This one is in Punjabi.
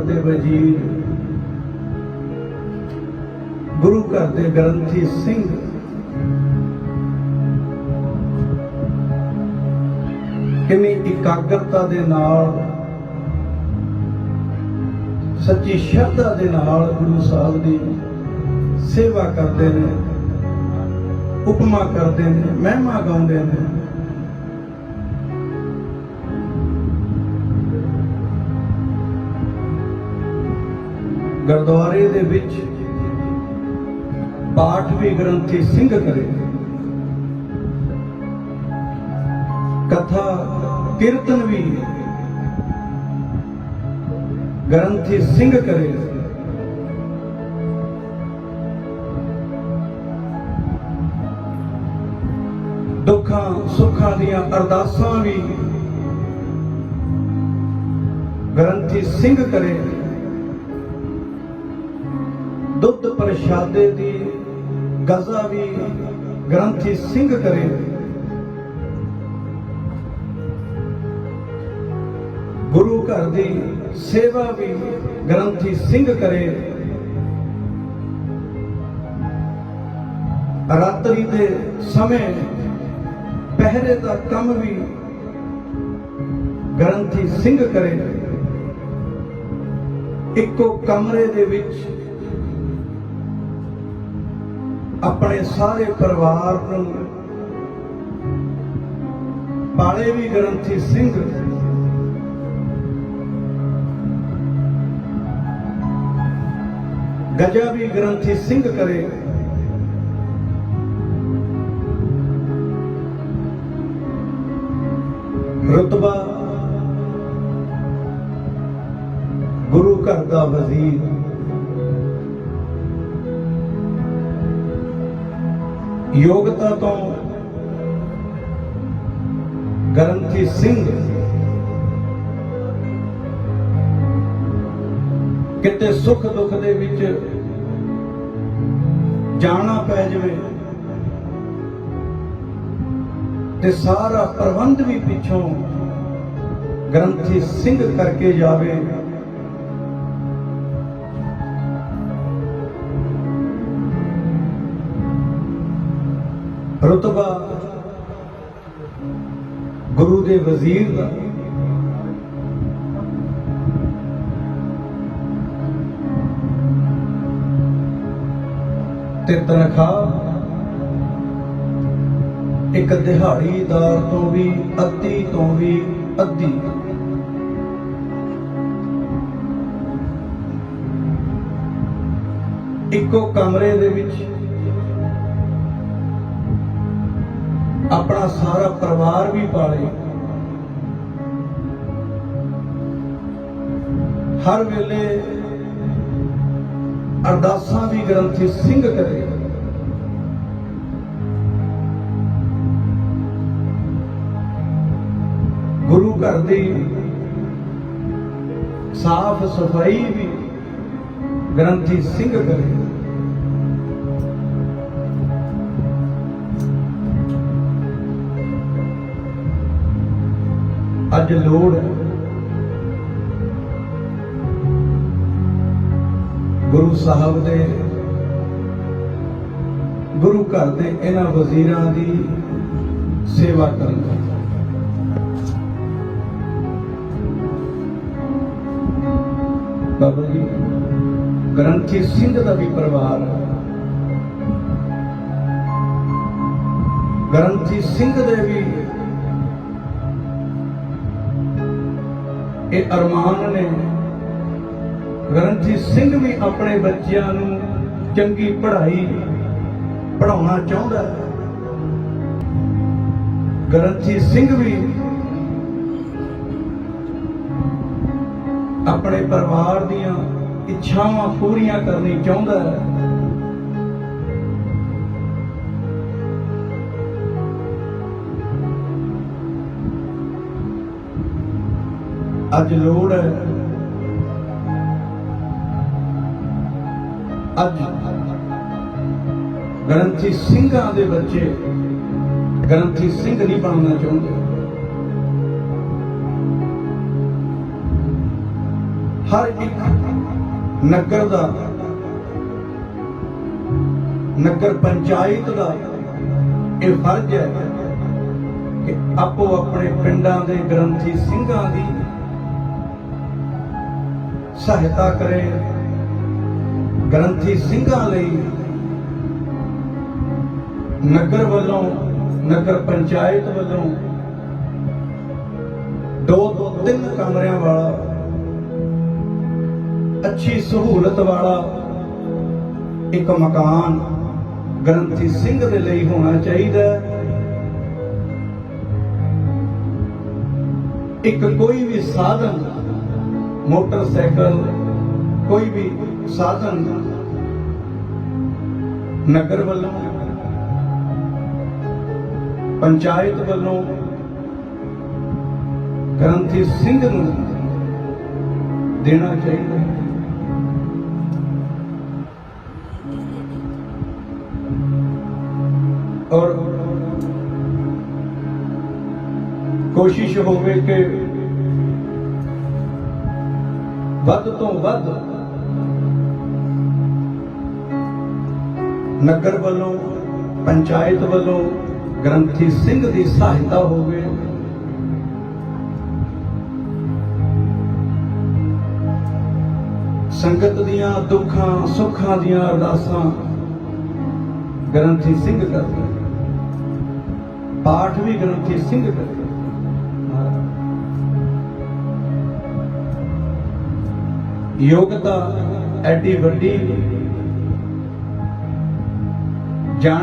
ਦੇ ਵਜ਼ੀਰ ਗੁਰੂ ਘਰ ਦੇ ਗ੍ਰੰਥੀ ਸਿੰਘ। ਕਿੰਨੀ ਇਕਾਗਰਤਾ ਦੇ ਨਾਲ, ਸੱਚੀ ਸ਼ਰਧਾ ਦੇ ਨਾਲ ਗੁਰੂ ਸਾਹਿਬ ਦੀ ਸੇਵਾ ਕਰਦੇ ਨੇ, ਉਪਮਾ ਕਰਦੇ ਨੇ, ਮਹਿਮਾ ਗਾਉਂਦੇ ਨੇ। ਗੁਰਦੁਆਰੇ ਦੇ ਵਿੱਚ ਪਾਠ ਵੀ ਗ੍ਰੰਥੀ ਸਿੰਘ ਕਰੇ। ਕਥਾ, ਕੀਰਤਨ ਵੀ ਗ੍ਰੰਥੀ ਸਿੰਘ ਕਰੇ। ਦੁੱਖਾਂ, ਸੁੱਖਾਂ ਦੀਆਂ ਅਰਦਾਸਾਂ ਵੀ ਗ੍ਰੰਥੀ ਸਿੰਘ ਕਰੇ। ਦੁੱਧ ਪ੍ਰਸ਼ਾਦੇ ਦੀ ਗਜ਼ਾ ਵੀ ਗ੍ਰੰਥੀ ਸਿੰਘ ਕਰੇ। ਗੁਰੂ ਘਰ ਦੀ ਸੇਵਾ ਵੀ ਗ੍ਰੰਥੀ ਸਿੰਘ ਕਰੇ। ਰਾਤਰੀ ਦੇ ਸਮੇਂ ਪਹਿਰੇ ਦਾ ਕੰਮ ਵੀ ਗ੍ਰੰਥੀ ਸਿੰਘ ਕਰੇ। ਇੱਕੋ ਕਮਰੇ ਦੇ ਵਿੱਚ ਆਪਣੇ ਸਾਰੇ ਪਰਿਵਾਰ ਨੂੰ ਪਾਲੇ ਵੀ ਗ੍ਰੰਥੀ ਸਿੰਘ ਗਜਾ ਵੀ ਗ੍ਰੰਥੀ ਸਿੰਘ ਕਰੇ। ਰਤਬਾ ਗੁਰੂ ਘਰ ਦਾ ਵਜ਼ੀਰ ਯੋਗਤਾ ਤੋਂ ਗ੍ਰੰਥੀ ਸਿੰਘ ਕਿਤੇ ਸੁੱਖ ਦੁੱਖ ਦੇ ਵਿੱਚ ਜਾਣਾ ਪੈ ਜਾਵੇ ਤੇ ਸਾਰਾ ਪ੍ਰਬੰਧ ਵੀ ਪਿੱਛੋਂ ਗ੍ਰੰਥੀ ਸਿੰਘ ਕਰਕੇ ਜਾਵੇ। ਰਤਬਾ ਗੁਰੂ ਦੇ ਵਜ਼ੀਰ ਦਾ। ਤੇ ਤਨਖਾਹ ਇੱਕ ਦਿਹਾੜੀਦਾਰ ਤੋਂ ਵੀ, ਅੱਧੀ ਤੋਂ ਵੀ ਅੱਧੀ। ਇੱਕੋ ਕਮਰੇ ਦੇ ਵਿੱਚ ਆਪਣਾ ਸਾਰਾ ਪਰਿਵਾਰ ਵੀ ਪਾਲੇ। ਹਰ ਵੇਲੇ ਅਰਦਾਸਾਂ ਵੀ ਗ੍ਰੰਥੀ ਸਿੰਘ ਕਰੇ। ਗੁਰੂ ਘਰ ਦੀ ਸਾਫ਼ ਸਫ਼ਾਈ ਵੀ ਗ੍ਰੰਥੀ ਸਿੰਘ ਕਰੇ। ਅੱਜ ਲੋੜ ਹੈ। ਗੁਰੂ ਸਾਹਿਬ ਦੇ, ਗੁਰੂ ਘਰ ਦੇ ਇਹਨਾਂ ਵਜ਼ੀਰਾਂ ਦੀ ਸੇਵਾ ਕਰਨ ਦਾ। ਬਾਬਾ ਜੀ, ਗ੍ਰੰਥੀ ਸਿੰਘ ਦਾ ਵੀ ਪਰਿਵਾਰ ਗ੍ਰੰਥੀ ਸਿੰਘ ਦੇ ਵੀ ਇਹ ਅਰਮਾਨ ਨੇ। ਗ੍ਰੰਥੀ ਸਿੰਘ ਵੀ ਆਪਣੇ ਬੱਚਿਆਂ ਨੂੰ ਚੰਗੀ ਪੜ੍ਹਾਈ ਪੜਾਉਣਾ ਚਾਹੁੰਦਾ ਹੈ। ਗ੍ਰੰਥੀ ਸਿੰਘ ਵੀ ਆਪਣੇ ਪਰਿਵਾਰ ਦੀਆਂ ਇੱਛਾਵਾਂ ਪੂਰੀਆਂ ਕਰਨੀ ਚਾਹੁੰਦਾ ਹੈ। ਅੱਜ ਲੋੜ ਹੈ। ਅੱਜ ਗ੍ਰੰਥੀ ਸਿੰਘਾਂ ਦੇ ਬੱਚੇ ਗ੍ਰੰਥੀ ਸਿੰਘ ਨਹੀਂ ਬਣਨਾ ਚਾਹੁੰਦੇ। ਹਰ ਇੱਕ ਨਗਰ ਦਾ, ਨਗਰ ਪੰਚਾਇਤ ਦਾ ਇਹ ਫਰਜ਼ ਹੈ ਕਿ ਆਪੋ ਆਪਣੇ ਪਿੰਡਾਂ ਦੇ ਗ੍ਰੰਥੀ ਸਿੰਘਾਂ ਦੀ ਸਹਾਇਤਾ ਕਰੇ। ਗ੍ਰੰਥੀ ਸਿੰਘਾਂ ਲਈ ਨਗਰ ਵੱਲੋਂ, ਨਗਰ ਪੰਚਾਇਤ ਵੱਲੋਂ ਦੋ ਦੋ ਤਿੰਨ ਕਮਰਿਆਂ ਵਾਲਾ, ਅੱਛੀ ਸਹੂਲਤ ਵਾਲਾ ਇੱਕ ਮਕਾਨ ਗ੍ਰੰਥੀ ਸਿੰਘ ਦੇ ਲਈ ਹੋਣਾ ਚਾਹੀਦਾ ਹੈ। ਇੱਕ ਕੋਈ ਵੀ ਸਾਧਨ ਮੋਟਰਸਾਈਕਲ, ਕੋਈ ਵੀ ਸਾਧਨ ਨਗਰ ਵੱਲੋਂ, ਪੰਚਾਇਤ ਵੱਲੋਂ ਗ੍ਰੰਥੀ ਸਿੰਘ ਨੂੰ ਦੇਣਾ ਚਾਹੀਦਾ ਹੈ। ਔਰ ਕੋਸ਼ਿਸ਼ ਹੋਵੇ ਕਿ ਵੱਧ ਤੋਂ ਵੱਧ ਨਗਰ ਵੱਲੋਂ, ਪੰਚਾਇਤ ਵੱਲੋਂ, ਗ੍ਰੰਥੀ ਸਿੰਘ ਦੀ ਸਹਾਇਤਾ ਹੋਵੇ। ਸੰਗਤ ਦੀਆਂ ਦੁੱਖਾਂ, ਸੁੱਖਾਂ ਦੀਆਂ ਅਰਦਾਸਾਂ ਗ੍ਰੰਥੀ ਸਿੰਘ ਕਰਦੇ ਪਾਠ ਵੀ ਗ੍ਰੰਥੀ ਸਿੰਘ ਕਰਦੇ ਯੋਗਤਾ ਐਡੀ ਵੱਡੀ